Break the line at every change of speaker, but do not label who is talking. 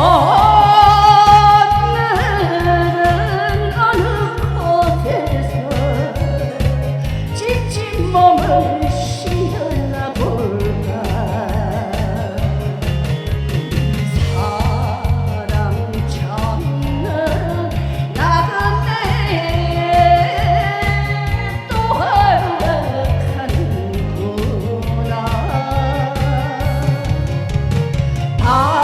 오늘은 어느 곳에서 지친 몸을 쉬어나 볼까? 사랑 찾는 나그네 또 허락하는구나. 아